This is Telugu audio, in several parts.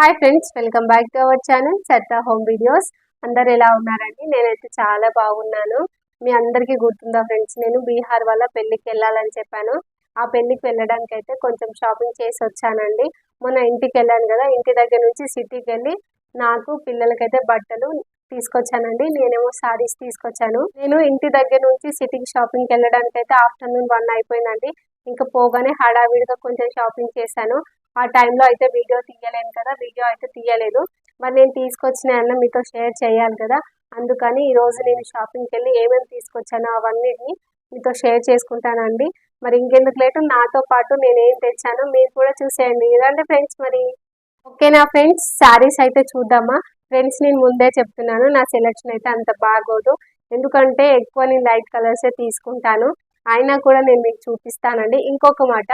Hi friends welcome back to our channel Satta home videos అందరు ఎలా ఉన్నారండి? నేనైతే చాలా బాగున్నాను. మీ అందరికీ గుర్తుందా ఫ్రెండ్స్ నేను బీహార్ వల్ల పెళ్ళికి వెళ్ళాలని చెప్పాను. ఆ పెళ్ళికి వెళ్ళడానికి అయితే కొంచెం షాపింగ్ చేసి వచ్చానండి. మొన్న ఇంటికి వెళ్ళాను కదా ఇంటి దగ్గర నుంచి సిటీకి వెళ్ళి నాకు పిల్లలకైతే బట్టలు తీసుకొచ్చానండి. నేనేమో సారీస్ తీసుకొచ్చాను. నేను ఇంటి దగ్గర నుంచి సిటీకి షాపింగ్కి వెళ్ళడానికి అయితే ఆఫ్టర్నూన్ వన్ అయిపోయిందండి. ఇంకా పోగానే హడావిడిగా కొంచెం షాపింగ్ చేశాను. ఆ టైంలో అయితే వీడియో తీయలేను కదా వీడియో అయితే తీయలేదు. మరి నేను తీసుకొచ్చిన అన్న మీతో షేర్ చేయాలి కదా అందుకని ఈరోజు నేను షాపింగ్కి వెళ్ళి ఏమేమి తీసుకొచ్చానో అవన్నిటిని మీతో షేర్ చేసుకుంటానండి. మరి ఇంకెందుకు లేటు నాతో పాటు నేను ఏం తెచ్చానో మీరు కూడా చూసేయండి. ఇదండి ఫ్రెండ్స్ మరి. ఓకేనా ఫ్రెండ్స్? శారీస్ అయితే చూద్దామా? ఫ్రెండ్స్ నేను ముందే చెప్తున్నాను నా సెలెక్షన్ అయితే అంత బాగోదు. ఎందుకంటే ఎక్కువ నేను లైట్ కలర్సే తీసుకుంటాను. అయినా కూడా నేను మీకు చూపిస్తానండి. ఇంకొక మాట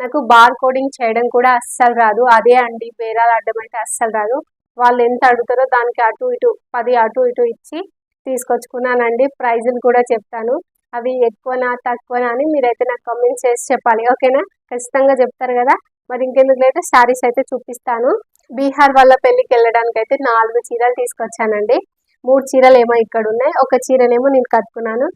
నాకు బార్ కోడింగ్ చేయడం కూడా అస్సలు రాదు. అదే అండి బేరాలు అడ్డం అయితే అస్సలు రాదు. వాళ్ళు ఎంత అడుగుతారో దానికి అటు ఇటు పది అటు ఇటు ఇచ్చి తీసుకొచ్చుకున్నానండి. ప్రైజులు కూడా చెప్తాను. అవి ఎక్కువనా తక్కువనా అని మీరైతే నాకు కమెంట్ చేసి చెప్పాలి. ఓకేనా? ఖచ్చితంగా చెప్తారు కదా? మరి ఇంకెందుకు లేదా శారీస్ అయితే చూపిస్తాను. బీహార్ వాళ్ళ పెళ్ళికి వెళ్ళడానికి అయితే నాలుగు చీరలు తీసుకొచ్చానండి. మూడు చీరలు ఏమో ఇక్కడ ఉన్నాయి. ఒక చీరనేమో నేను కట్టుకున్నాను.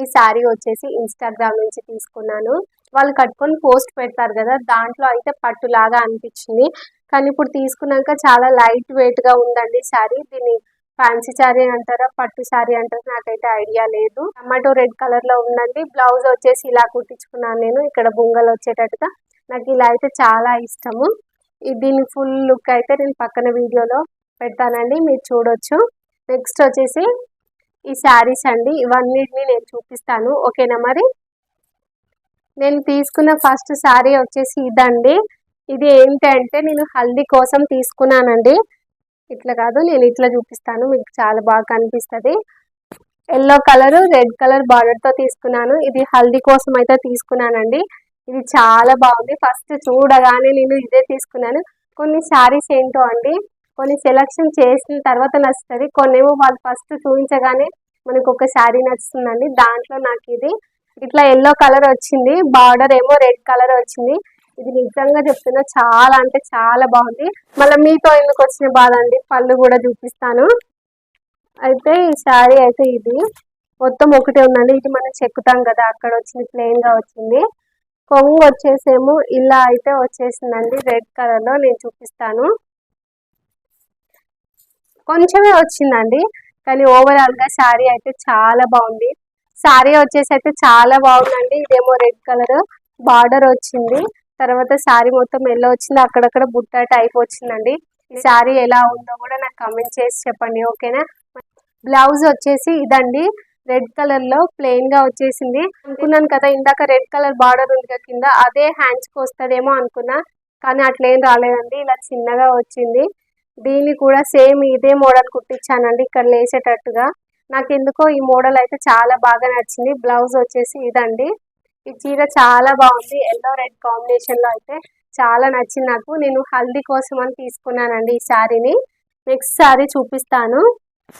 ఈ శారీ వచ్చేసి ఇన్స్టాగ్రామ్ నుంచి తీసుకున్నాను. వాళ్ళు కట్టుకొని పోస్ట్ పెడతారు కదా దాంట్లో అయితే పట్టులాగా అనిపించింది. కానీ ఇప్పుడు తీసుకున్నాక చాలా లైట్ వెయిట్గా ఉందండి శారీ. దీన్ని ఫ్యాన్సీ శారీ అంటారా పట్టు శారీ అంటారా నాకైతే ఐడియా లేదు. టమాటో రెడ్ కలర్లో ఉందండి. బ్లౌజ్ వచ్చేసి ఇలా కుట్టించుకున్నాను నేను ఇక్కడ బొంగలు వచ్చేటట్టుగా. నాకు ఇలా అయితే చాలా ఇష్టము. దీని ఫుల్ లుక్ అయితే నేను పక్కన వీడియోలో పెడతానండి మీరు చూడొచ్చు. నెక్స్ట్ వచ్చేసి ఈ శారీస్ అండి ఇవన్నిటిని నేను చూపిస్తాను. ఓకేనా మరి? నేను తీసుకున్న ఫస్ట్ శారీ వచ్చేసి ఇదండి. ఇది ఏంటంటే నేను హల్దీ కోసం తీసుకున్నానండి. ఇట్లా కాదు నేను ఇట్లా చూపిస్తాను మీకు చాలా బాగా కనిపిస్తుంది. ఎల్లో కలర్ రెడ్ కలర్ బార్డర్తో తీసుకున్నాను. ఇది హల్దీ కోసం అయితే తీసుకున్నానండి. ఇది చాలా బాగుంది. ఫస్ట్ చూడగానే నేను ఇదే తీసుకున్నాను. కొన్ని శారీస్ ఏంటో అండి కొన్ని సెలెక్షన్ చేసిన తర్వాత నచ్చుతుంది. కొన్నేమో వాళ్ళు ఫస్ట్ చూపించగానే మనకు ఒక శారీ నచ్చుతుందండి. దాంట్లో నాకు ఇది ఇట్లా ఎల్లో కలర్ వచ్చింది. బార్డర్ ఏమో రెడ్ కలర్ వచ్చింది. ఇది నిజంగా చెప్తున్నా చాలా అంటే చాలా బాగుంది. మళ్ళీ మీతో ఎందుకు వచ్చిన బాధ అండి? పళ్ళు కూడా చూపిస్తాను. అయితే ఈ శారీ అయితే ఇది. మొత్తం ఒకటే ఉందండి. ఇది మనం చెక్కుతాం కదా అక్కడ వచ్చింది ప్లెయిన్గా వచ్చింది. కొంగు వచ్చేసేమో ఇలా అయితే వచ్చేసిందండి. రెడ్ కలర్లో నేను చూపిస్తాను. కొంచెమే వచ్చిందండి. కానీ ఓవరాల్గా శారీ అయితే చాలా బాగుంది. శారీ వచ్చేసి అయితే చాలా బాగుందండి. ఇదేమో రెడ్ కలర్ బార్డర్ వచ్చింది. తర్వాత శారీ మొత్తం ఎల్లో వచ్చింది అక్కడక్కడ బుట్ట టైప్ వచ్చిందండి. ఈ శారీ ఎలా ఉందో కూడా నాకు కమెంట్ చేసి చెప్పండి ఓకేనా? బ్లౌజ్ వచ్చేసి ఇదండి. రెడ్ కలర్లో ప్లెయిన్గా వచ్చేసింది. అనుకున్నాను కదా ఇందాక రెడ్ కలర్ బార్డర్ ఉంది కింద అదే హ్యాండ్స్కి వస్తుందేమో అనుకున్నా. కానీ అట్లేం రాలేదండి. ఇలా చిన్నగా వచ్చింది. దీన్ని కూడా సేమ్ ఇదే మోడల్ కుట్టించానండి ఇక్కడ లేసేటట్టుగా. నాకు ఎందుకో ఈ మోడల్ అయితే చాలా బాగా నచ్చింది. బ్లౌజ్ వచ్చేసి ఇదండి. ఈ చీర చాలా బాగుంది. ఎల్లో రెడ్ కాంబినేషన్లో అయితే చాలా నచ్చింది నాకు. నేను హల్దీ కోసం అని తీసుకున్నానండి ఈ శారీని. నెక్స్ట్ శారీ చూపిస్తాను.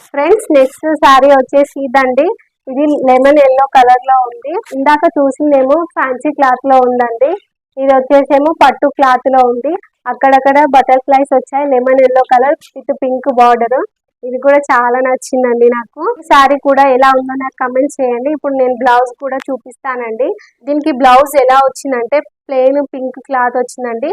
ఫ్రెండ్స్ నెక్స్ట్ శారీ వచ్చేసి ఇదండి. ఇది లెమన్ ఎల్లో కలర్లో ఉంది. ఇందాక చూసిందేమో ఫ్యాన్సీ క్లాత్లో ఉందండి. ఇది వచ్చేసేమో పట్టు క్లాత్లో ఉంది. అక్కడక్కడ బటర్ఫ్లైస్ వచ్చాయి. Lemon yellow colour with pink border ఇది కూడా చాలా నచ్చిందండి నాకు. శారీ కూడా ఎలా ఉందో నాకు కమెంట్ చేయండి. ఇప్పుడు నేను బ్లౌజ్ కూడా చూపిస్తానండి. దీనికి బ్లౌజ్ ఎలా వచ్చిందంటే ప్లెయిన్ పింక్ క్లాత్ వచ్చిందండి.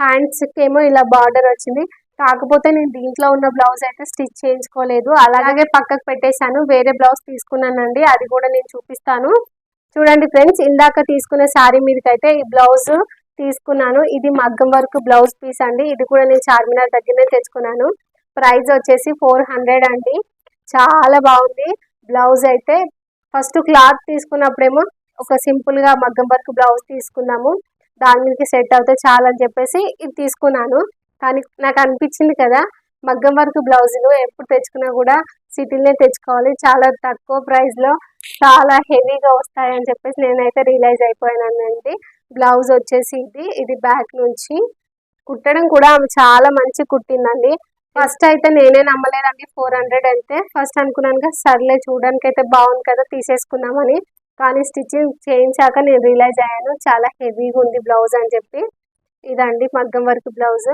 హ్యాండ్స్ ఏమో ఇలా బార్డర్ వచ్చింది. కాకపోతే నేను దీంట్లో ఉన్న బ్లౌజ్ అయితే స్టిచ్ చేయించుకోలేదు. అలాగే పక్కకు పెట్టేశాను. వేరే బ్లౌజ్ తీసుకున్నానండి. అది కూడా నేను చూపిస్తాను. చూడండి ఫ్రెండ్స్ ఇందాక తీసుకున్న శారీ మీదకైతే ఈ బ్లౌజ్ తీసుకున్నాను. ఇది మగ్గం వర్క్ బ్లౌజ్ పీస్ అండి. ఇది కూడా నేను చార్మినార్ దగ్గరనే తెచ్చుకున్నాను. ప్రైస్ వచ్చేసి ఫోర్ హండ్రెడ్ అండి. చాలా బాగుంది. బ్లౌజ్ అయితే ఫస్ట్ క్లాత్ తీసుకున్నప్పుడేమో ఒక సింపుల్గా మగ్గం వర్క్ బ్లౌజ్ తీసుకున్నాము. దాని మీదకి సెట్ అవుతే చాలా అని చెప్పేసి ఇది తీసుకున్నాను. కానీ నాకు అనిపించింది కదా మగ్గం వర్క్ బ్లౌజులు ఎప్పుడు తెచ్చుకున్నా కూడా సిటీలనే తెచ్చుకోవాలి. చాలా తక్కువ ప్రైస్లో చాలా హెవీగా వస్తాయని చెప్పేసి నేనైతే రియలైజ్ అయిపోయానండి. బ్లౌజ్ వచ్చేసి ఇది ఇది బ్యాక్ నుంచి కుట్టడం కూడా ఆమె చాలా మంచి కుట్టిందండి. ఫస్ట్ అయితే నేనే నమ్మలేదండి. ఫోర్ హండ్రెడ్ అయితే ఫస్ట్ అనుకున్నాను కదా సర్లే చూడడానికి అయితే బాగుంది కదా తీసేసుకుందామని. కానీ స్టిచ్చింగ్ చేయించాక నేను రియలైజ్ అయ్యాను. చాలా హెవీగా ఉంది బ్లౌజ్ అని చెప్పి. ఇదండి మగ్గం వర్క్ బ్లౌజ్.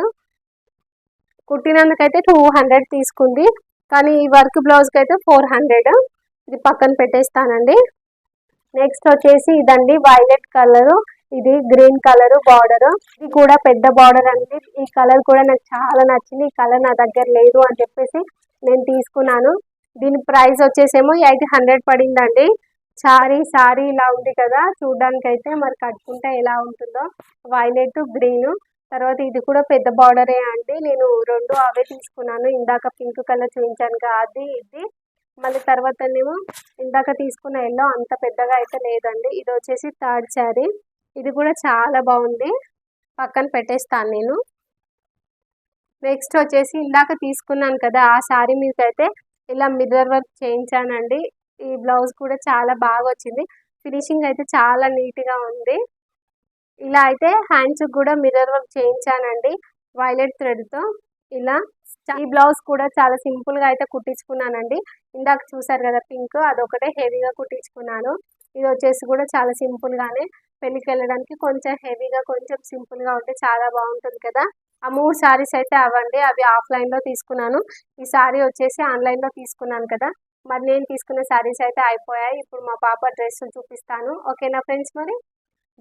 కుట్టినందుకైతే టూ హండ్రెడ్ తీసుకుంది. కానీ ఈ వర్క్ బ్లౌజ్కి అయితే ఫోర్ హండ్రెడ్. ఇది పక్కన పెట్టేస్తానండి. నెక్స్ట్ వచ్చేసి ఇదండి వైలెట్ కలరు. ఇది గ్రీన్ కలర్ బార్డర్. ఇది కూడా పెద్ద బార్డర్ అండి. ఈ కలర్ కూడా నాకు చాలా నచ్చింది. ఈ కలర్ నా దగ్గర లేదు అని చెప్పేసి నేను తీసుకున్నాను. దీని ప్రైస్ వచ్చేసేమో ఎయిట్ హండ్రెడ్ పడిందండి. సారీ సారీ ఇలా ఉంది కదా. చూడడానికి అయితే మరి కట్టుకుంటే ఎలా ఉంటుందో. Violet green. తర్వాత ఇది కూడా పెద్ద బార్డరే అండి. నేను రెండు అవే తీసుకున్నాను. ఇందాక పింక్ కలర్ చూపించాను కదా అది ఇది. మళ్ళీ తర్వాతనేమో ఇందాక తీసుకున్న ఎల్లో అంత పెద్దగా అయితే లేదండి. ఇది వచ్చేసి థర్డ్ శారీ. ఇది కూడా చాలా బాగుంది. పక్కన పెట్టేస్తాను నేను. నెక్స్ట్ వచ్చేసి ఇందాక తీసుకున్నాను కదా ఆ శారీ మీకు అయితే ఇలా మిర్రర్ వర్క్ చేయించానండి. ఈ బ్లౌజ్ కూడా చాలా బాగా వచ్చింది. ఫినిషింగ్ అయితే చాలా నీట్గా ఉంది. ఇలా అయితే హ్యాండ్స్ కూడా మిర్రర్ వర్క్ చేయించానండి వైలెట్ థ్రెడ్తో ఇలా ఈ బ్లౌజ్ కూడా చాలా సింపుల్గా అయితే కుట్టించుకున్నానండి. ఇందాక చూసారు కదా పింక్ అదొకటే హెవీగా కుట్టించుకున్నాను. ఇది వచ్చేసి కూడా చాలా సింపుల్గానే పెళ్ళికి వెళ్ళడానికి కొంచెం హెవీగా కొంచెం సింపుల్గా ఉంటే చాలా బాగుంటుంది కదా. ఆ మూడు శారీస్ అయితే అవ్వండి. అవి ఆఫ్లైన్లో తీసుకున్నాను. ఈ శారీ వచ్చేసి ఆన్లైన్లో తీసుకున్నాను కదా. మరి నేను తీసుకున్న శారీస్ అయితే అయిపోయాయి. ఇప్పుడు మా పాప డ్రెస్ చూపిస్తాను. ఓకేనా ఫ్రెండ్స్ మరి?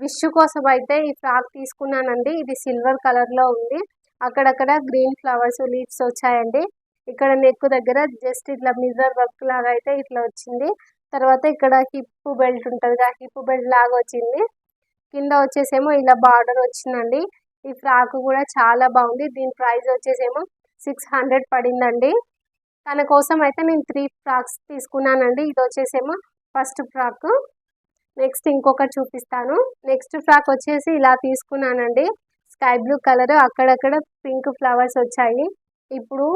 విష్ కోసం అయితే ఈ ఫ్రాక్ తీసుకున్నానండి. ఇది సిల్వర్ కలర్లో ఉంది. అక్కడక్కడ గ్రీన్ ఫ్లవర్స్ లీవ్స్ వచ్చాయండి. ఇక్కడ నెక్ దగ్గర జస్ట్ ఇట్లా మిర్రర్ వర్క్ లాగా అయితే ఇట్లా వచ్చింది. తర్వాత ఇక్కడ హిప్ బెల్ట్ ఉంటుంది హిప్ బెల్ట్ లాగా వచ్చింది. కింద వచ్చేసేమో ఇలా బార్డర్ వచ్చిందండి. ఈ ఫ్రాక్ కూడా చాలా బాగుంది. దీని ప్రైస్ వచ్చేసేమో సిక్స్ హండ్రెడ్ పడిందండి. తన కోసం అయితే నేను త్రీ ఫ్రాక్స్ తీసుకున్నానండి. ఇది వచ్చేసేమో ఫస్ట్ ఫ్రాక్. నెక్స్ట్ ఇంకొకటి చూపిస్తాను. నెక్స్ట్ ఫ్రాక్ వచ్చేసి ఇలా తీసుకున్నానండి. Sky blue colour. అక్కడక్కడ పింక్ ఫ్లవర్స్ వచ్చాయి. ఇప్పుడు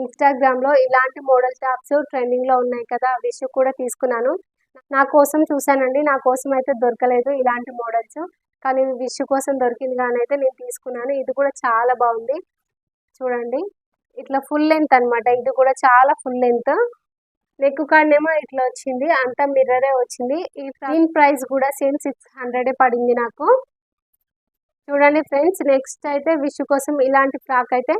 ఇన్స్టాగ్రామ్లో ఇలాంటి మోడల్ టాప్స్ ట్రెండింగ్లో ఉన్నాయి కదా విష్ కూడా తీసుకున్నాను. నా కోసం చూశానండి నా కోసం అయితే దొరకలేదు ఇలాంటి మోడల్స్. కానీ విష్ కోసం దొరికింది కానీ అయితే నేను తీసుకున్నాను. ఇది కూడా చాలా బాగుంది. చూడండి ఇట్లా ఫుల్ లెంత్ అనమాట ఇది కూడా చాలా ఫుల్ లెంత్ నెక్ కాడనేమో ఇట్లా వచ్చింది అంతా మిర్రరే వచ్చింది. ఈ దీని ప్రైస్ కూడా సేమ్ సిక్స్ హండ్రెడే పడింది నాకు. చూడండి ఫ్రెండ్స్ నెక్స్ట్ అయితే విష్ కోసం ఇలాంటి ఫ్రాక్ అయితే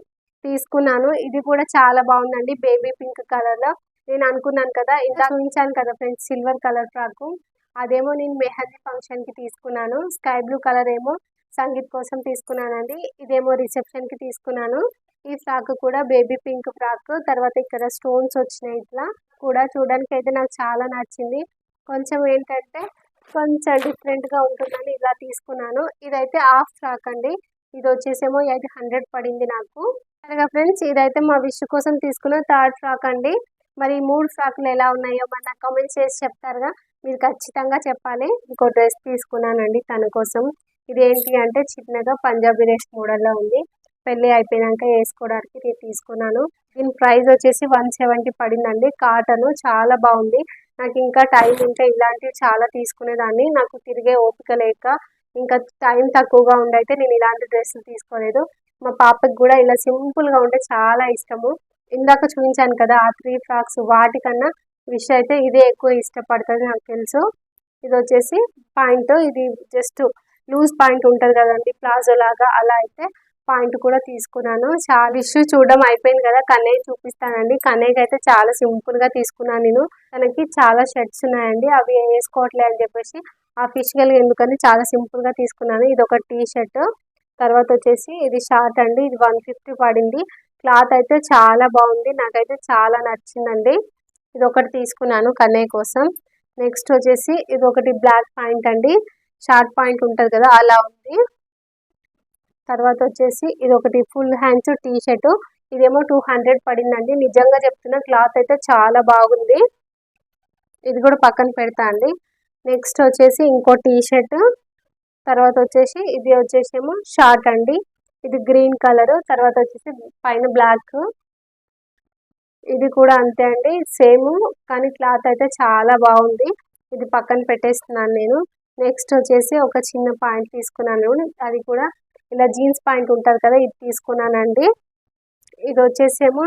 తీసుకున్నాను. ఇది కూడా చాలా బాగుందండి. బేబీ పింక్ కలర్లో. నేను అనుకున్నాను కదా ఇందాక చూపించాను కదా ఫ్రెండ్స్ సిల్వర్ కలర్ ఫ్రాక్. అదేమో నేను మెహందీ ఫంక్షన్కి తీసుకున్నాను. స్కై బ్లూ కలర్ ఏమో సంగీత్ కోసం తీసుకున్నానండి. ఇదేమో రిసెప్షన్కి తీసుకున్నాను. ఈ ఫ్రాక్ కూడా బేబీ పింక్ ఫ్రాక్. తర్వాత ఇక్కడ స్టోన్స్ వచ్చినాయి ఇట్లా. కూడా చూడడానికి అయితే నాకు చాలా నచ్చింది. కొంచెం ఏంటంటే కొంచెం డిఫరెంట్గా ఉంటుందని ఇలా తీసుకున్నాను. ఇదైతే హాఫ్ ఫ్రాక్ అండి. ఇది వచ్చేసేమో ఎయిట్ హండ్రెడ్ పడింది నాకు. అలాగా ఫ్రెండ్స్? ఇదైతే మా విష్ కోసం తీసుకున్న థర్డ్ ఫ్రాక్ అండి. మరి మూడు ఫ్రాక్లు ఎలా ఉన్నాయో మన నాకు కామెంట్స్ చేసి చెప్తారుగా. మీరు ఖచ్చితంగా చెప్పాలి. ఇంకో డ్రెస్ తీసుకున్నానండి తన కోసం. ఇది ఏంటి అంటే చిన్నగా పంజాబీ డ్రెస్ మోడల్లో ఉంది. పెళ్ళి అయిపోయినాక వేసుకోవడానికి నేను తీసుకున్నాను. దీని ప్రైస్ వచ్చేసి వన్ సెవెంటీ పడిందండి. కాటన్ చాలా బాగుంది. నాకు ఇంకా టైం ఉంటే ఇలాంటివి చాలా తీసుకునేదాన్ని. నాకు తిరిగే ఓపిక లేక ఇంకా టైం తక్కువగా ఉండైతే నేను ఇలాంటి డ్రెస్సులు తీసుకోలేదు. మా పాపకి కూడా ఇలా సింపుల్గా ఉంటే చాలా ఇష్టము. ఇందాక చూపించాను కదా ఆ త్రీ ఫ్రాక్స్ వాటికన్నా విష్ అయితే ఇదే ఎక్కువ ఇష్టపడుతుంది నాకు తెలుసు. ఇది వచ్చేసి పాయింట్ ఇది జస్ట్ లూజ్ పాయింట్ ఉంటుంది కదండి ప్లాజో లాగా అలా అయితే పాయింట్ కూడా తీసుకున్నాను. చాలా విష్ చూడడం అయిపోయింది కదా కన్నయ్య చూపిస్తానండి. కన్నయ్యకి అయితే చాలా సింపుల్గా తీసుకున్నాను నేను. తనకి చాలా షర్ట్స్ ఉన్నాయండి అవి వేసుకోవట్లే అని చెప్పేసి ఆ ఫిష్ కలిగి ఎందుకని చాలా సింపుల్గా తీసుకున్నాను. ఇది ఒక టీ షర్ట్ తర్వాత వచ్చేసి ఇది షార్ట్ అండి. ఇది వన్ ఫిఫ్టీ పడింది. క్లాత్ అయితే చాలా బాగుంది. నాకైతే చాలా నచ్చిందండి. ఇది ఒకటి తీసుకున్నాను కన్నయ్య కోసం. నెక్స్ట్ వచ్చేసి ఇది ఒకటి బ్లాక్ పాయింట్ అండి. షార్ట్ పాయింట్ ఉంటుంది కదా అలా ఉంది. తర్వాత వచ్చేసి ఇది ఒకటి ఫుల్ హ్యాండ్స్ టీ షర్ట్ ఇదేమో టూ హండ్రెడ్ పడిందండి. నిజంగా చెప్తున్నా క్లాత్ అయితే చాలా బాగుంది. ఇది కూడా పక్కన పెడతా అండి. నెక్స్ట్ వచ్చేసి ఇంకో టీ షర్ట్ తర్వాత వచ్చేసి ఇది వచ్చేసేమో షార్ట్ అండి. ఇది గ్రీన్ కలర్. తర్వాత వచ్చేసి పైన బ్లాక్. ఇది కూడా అంతే అండి. సేమ్. కానీ క్లాత్ అయితే చాలా బాగుంది. ఇది పక్కన పెట్టేస్తున్నాను నేను. నెక్స్ట్ వచ్చేసి ఒక చిన్న పాయింట్ తీసుకున్నాను. అది కూడా ఇలా జీన్స్ పాయింట్ ఉంటుంది కదా ఇది తీసుకున్నానండి. ఇది వచ్చేసేమో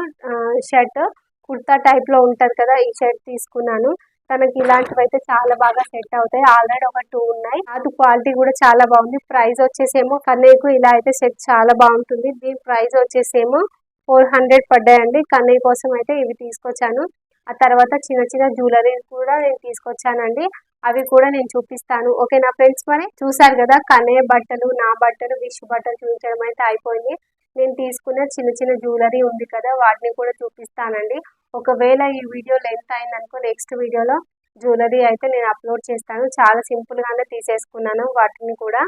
షర్ట్. కుర్తా టైప్లో ఉంటుంది కదా ఈ షర్ట్ తీసుకున్నాను. తనకి ఇలాంటివి అయితే చాలా బాగా సెట్ అవుతాయి. ఆల్రెడీ ఒక టూ ఉన్నాయి. అది క్వాలిటీ కూడా చాలా బాగుంది. ప్రైస్ వచ్చేసేమో కన్నయ్యకు ఇలా అయితే సెట్ చాలా బాగుంటుంది. దీని ప్రైస్ వచ్చేసేమో ఫోర్ హండ్రెడ్ పడ్డాయండి. కన్నయ్య కోసం అయితే ఇవి తీసుకొచ్చాను. ఆ తర్వాత చిన్న చిన్న జ్యువెలరీ కూడా నేను తీసుకొచ్చానండి. అవి కూడా నేను చూపిస్తాను. ఓకే నా ఫ్రెండ్స్ మరి? చూసారు కదా కన్నయ్య బట్టలు నా బట్టలు విష్ బట్టలు చూపించడం అయితే అయిపోయింది. నేను తీసుకున్న చిన్న చిన్న జ్యువెలరీ ఉంది కదా వాటిని కూడా చూపిస్తానండి. ఒకవేళ ఈ వీడియో లెంత్ అయిందనుకో నెక్స్ట్ వీడియోలో జ్యువెలరీ అయితే నేను అప్లోడ్ చేస్తాను. చాలా సింపుల్గానే తీసేసుకున్నాను. వాటిని కూడా